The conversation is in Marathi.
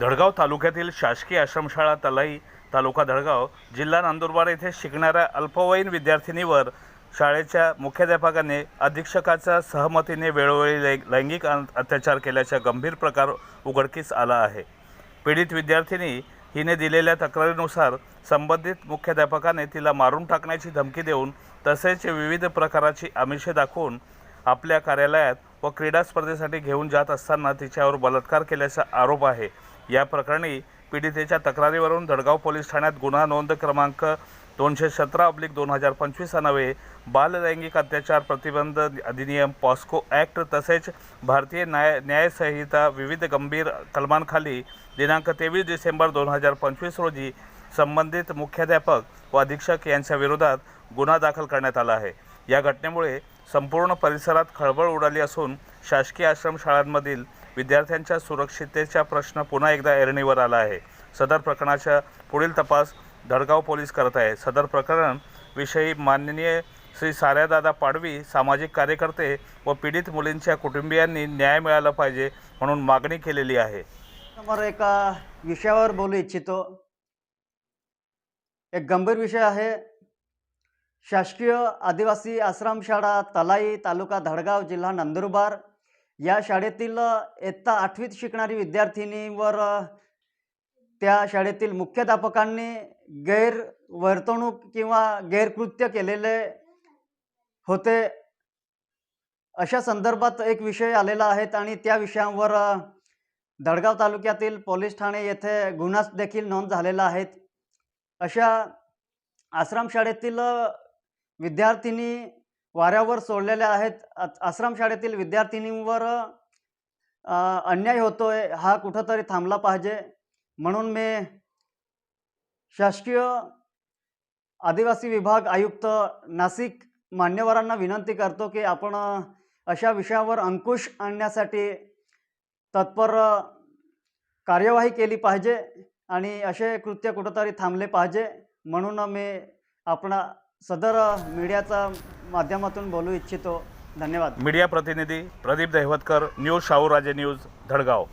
धडगाव तालुक्यातील शासकीय आश्रमशाळा तलाई तालुका धडगाव जिल्हा नंदुरबार येथे शिकणाऱ्या अल्पवयीन विद्यार्थिनीवर शाळेच्या मुख्याध्यापकाने अधीक्षकाच्या सहमतीने वेळोवेळी लै लैंगिक अत्याचार केल्याचा गंभीर प्रकार उघडकीस आला आहे. पीडित विद्यार्थिनी हिने दिलेल्या तक्रारीनुसार संबंधित मुख्याध्यापकाने तिला मारून टाकण्याची धमकी देऊन तसेच विविध प्रकाराची आमिषे दाखवून आपल्या कार्यालयात व क्रीडा स्पर्धेसाठी घेऊन जात असताना तिच्यावर बलात्कार केल्याचा आरोप आहे. या प्रकरणी पीडितेच्या तक्रारीवरून धडगाव पोलीस ठाण्यात गुन्हा नोंद क्रमांक दोनशे सतरा अब्लिक दोन हजार पंचवीस नव्हे बाल लैंगिक अत्याचार प्रतिबंध अधिनियम पॉस्को ॲक्ट तसेच भारतीय न्याय न्यायसंहिता विविध गंभीर कलमांखाली दिनांक तेवीस डिसेंबर दोन हजार पंचवीस रोजी संबंधित मुख्याध्यापक व अधीक्षक यांच्या विरोधात गुन्हा दाखल करण्यात आला आहे. या घटनेमुळे संपूर्ण परिसरात खळबळ उडाली असून शासकीय आश्रमशाळांमधील विद्यार्थ्यांच्या सुरक्षिततेचा प्रश्न पुन्हा एकदा ऐरणीवर आला आहे. सदर प्रकरणाचा पुढील तपास धडगाव पोलीस करत आहे. सदर प्रकरण विषयी माननीय श्री साऱ्यादादा पाडवी सामाजिक कार्यकर्ते व पीडित मुलींच्या कुटुंबियांनी न्याय मिळाला पाहिजे म्हणून मागणी केलेली आहे. समोर एका विषयावर बोलू इच्छितो. एक गंभीर विषय आहे. शासकीय आदिवासी आश्रमशाळा तलाई तालुका धडगाव जिल्हा नंदुरबार. या शाळेतील इयत्ता आठवीत शिकणारी विद्यार्थिनीवर त्या शाळेतील मुख्याध्यापकांनी गैरवर्तणूक किंवा गैरकृत्य केलेले होते. अशा संदर्भात एक विषय आलेला आहे आणि त्या विषयावर दडगाव धडगाव तालुक्यातील पोलीस ठाणे येथे गुन्हा देखील नोंद झालेला आहेत अशा आश्रमशाळेतील विद्यार्थिनी वाऱ्यावर सोडलेल्या आहेत. आश्रमशाळेतील विद्यार्थिनींवर अन्याय होतोय हा कुठंतरी थांबला पाहिजे. म्हणून मी शासकीय आदिवासी विभाग आयुक्त नाशिक मान्यवरांना विनंती करतो की आपण अशा विषयावर अंकुश आणण्यासाठी तत्पर कार्यवाही केली पाहिजे आणि असे कृत्य कुठंतरी थांबले पाहिजे. म्हणून मी आपणा सदर मीडियाचा माध्यमातून बोलू इच्छितो. धन्यवाद. मीडिया प्रतिनिधी प्रदीप दहिवतकर न्यूज शाहूराजे न्यूज धडगाव.